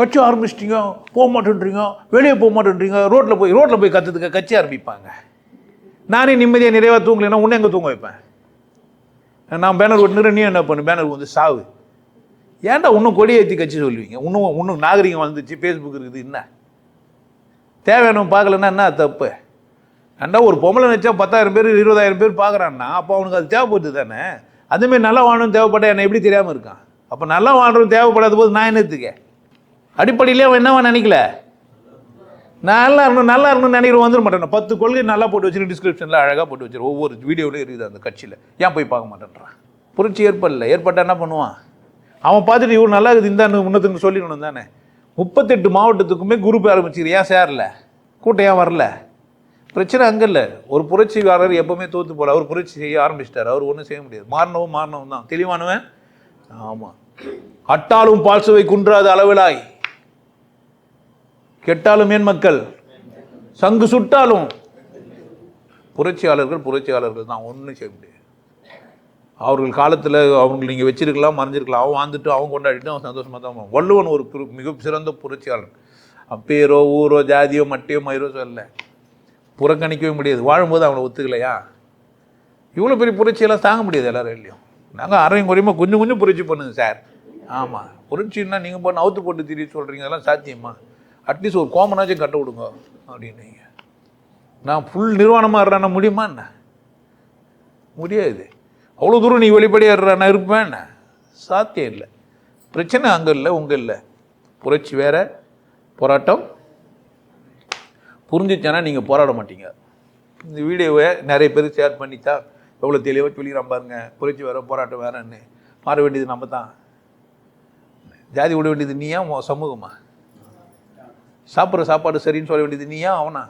கட்சி ஆரம்பிச்சிட்டிங்க போக மாட்டேன்றீங்க வெளியே போக மாட்டேன்றீங்க ரோட்டில் போய் ரோட்டில் போய் கற்றுதுக்க கட்சி ஆரம்பிப்பாங்க. நானே நிம்மதியாக நிறைவாக தூங்கலைன்னா உன்னை எங்கே தூங்க வைப்பேன்? நான் பேனர் ஒட்டுனுறேன் நீ என்ன பண்ணு? பேனர் வந்து சாவு. ஏன்டா இன்னும் கொடி ஏற்றி கட்சி சொல்லுவீங்க? இன்னும் இன்னும் நாகரிகம் வந்துச்சு ஃபேஸ்புக் இருக்குது என்ன? தேவையானவன் பார்க்கலன்னா என்ன தப்பு? ஏன்டா ஒரு பொம்பளை நினச்சா பத்தாயிரம் பேர் இருபதாயிரம் பேர் பார்க்குறான்னா அப்போ அவனுக்கு அது தேவைப்படுது தானே? அதுமாரி நல்லா வாழணும் தேவைப்பட்டா என்ன எப்படி தெரியாமல் இருக்கான்? அப்போ நல்லா வாழ்றது தேவைப்படாத போது நான் என்னத்துக்கேன்? அடிப்படையிலே அவன் என்னவா நினைக்கல? நல்லா இருக்கணும் நல்லா இருக்கணும்னு நினைக்கிற வந்துட மாட்டேன். பத்து கொள்கை நல்லா போட்டு வச்சிருக்கு டிஸ்கிரிப்ஷனில் அழகாக போட்டு வச்சிரு ஒவ்வொரு வீடியோலையும் இருக்குது அந்த கட்சியில். ஏன் போய் பார்க்க மாட்டேன்றான்? புரட்சி ஏற்படல. ஏற்பட்டா என்ன பண்ணுவான்? அவன் பார்த்துட்டு இவர் நல்லா இருக்குது இந்த முன்னத்துக்கு சொல்லிடணும் தானே. முப்பத்தெட்டு மாவட்டத்துக்குமே குரூப் ஆரம்பிச்சிரு ஏன் சேரல? கூட்டம் ஏன் வரல? பிரச்சனை அங்கே இல்லை. ஒரு புரட்சிக்காரர் எப்பவுமே தோத்து போகல அவர் புரட்சி செய்ய ஆரம்பிச்சிட்டார். அவர் ஒன்றும் செய்ய முடியாது. மாறினவும் மாறினவும் தான். தெளிவானவன்? ஆமாம் அட்டாலும் பால் சுவை குன்றாத அளவிலாய். கெட்டாலும் ஏன் மக்கள்? சங்கு சுட்டாலும். புரட்சியாளர்கள் புரட்சியாளர்கள் தான் ஒன்றும் செய்ய முடியாது. அவர்கள் காலத்தில் அவங்க நீங்கள் வச்சிருக்கலாம் மறைஞ்சிருக்கலாம் அவன் வாழ்ந்துட்டு அவன் கொண்டாடிட்டு அவன் சந்தோஷமாக தான் வள்ளுவன் ஒரு மிக சிறந்த புரட்சியாளன். அப்பேரோ ஊரோ ஜாதியோ மட்டையோ மயிரோ சொல்ல புறக்கணிக்கவே முடியாது. வாழும்போது அவனை ஒத்துக்கலையா? இவ்வளோ பெரிய புரட்சியெல்லாம் தாங்க முடியாது எல்லாரும் இல்லையும் நாங்கள் அரையும் குறையுமா கொஞ்சம் கொஞ்சம் புரட்சி பண்ணுங்க சார். ஆமாம் புரட்சின்னா நீங்கள் பண்ண அவுத்து போட்டு திரி சொல்கிறீங்க அதெல்லாம் சாத்தியமா? அட்லீஸ்ட் ஒரு கோமனாச்சும் கட்ட விடுங்க அப்படின்னீங்க. நான் ஃபுல் நிர்வாணமாக இருறேன்னா முடியுமா என்ன? முடியாது. அவ்வளோ தூரம் நீ வெளிப்படையாக நான் இருப்பேன் என்ன? சாத்தியம் இல்லை. பிரச்சனை அங்கே இல்லை உங்கள் இல்லை. புரட்சி வேற போராட்டம். புரிஞ்சிச்சானா நீங்கள் போராட மாட்டீங்க. இந்த வீடியோவை நிறைய பேர் ஷேர் பண்ணித்தா எவ்வளோ தெளிவாக சொல்லிக்கிறான் பாருங்க. புரட்சி வேற போராட்டம் வேறன்னு. மாற வேண்டியது நம்ம தான். ஜாதி விட வேண்டியது நீயா சமூகமாக சாப்பிட்ற சாப்பாடு சரின்னு சொல்ல வேண்டியது நீயா அவனா?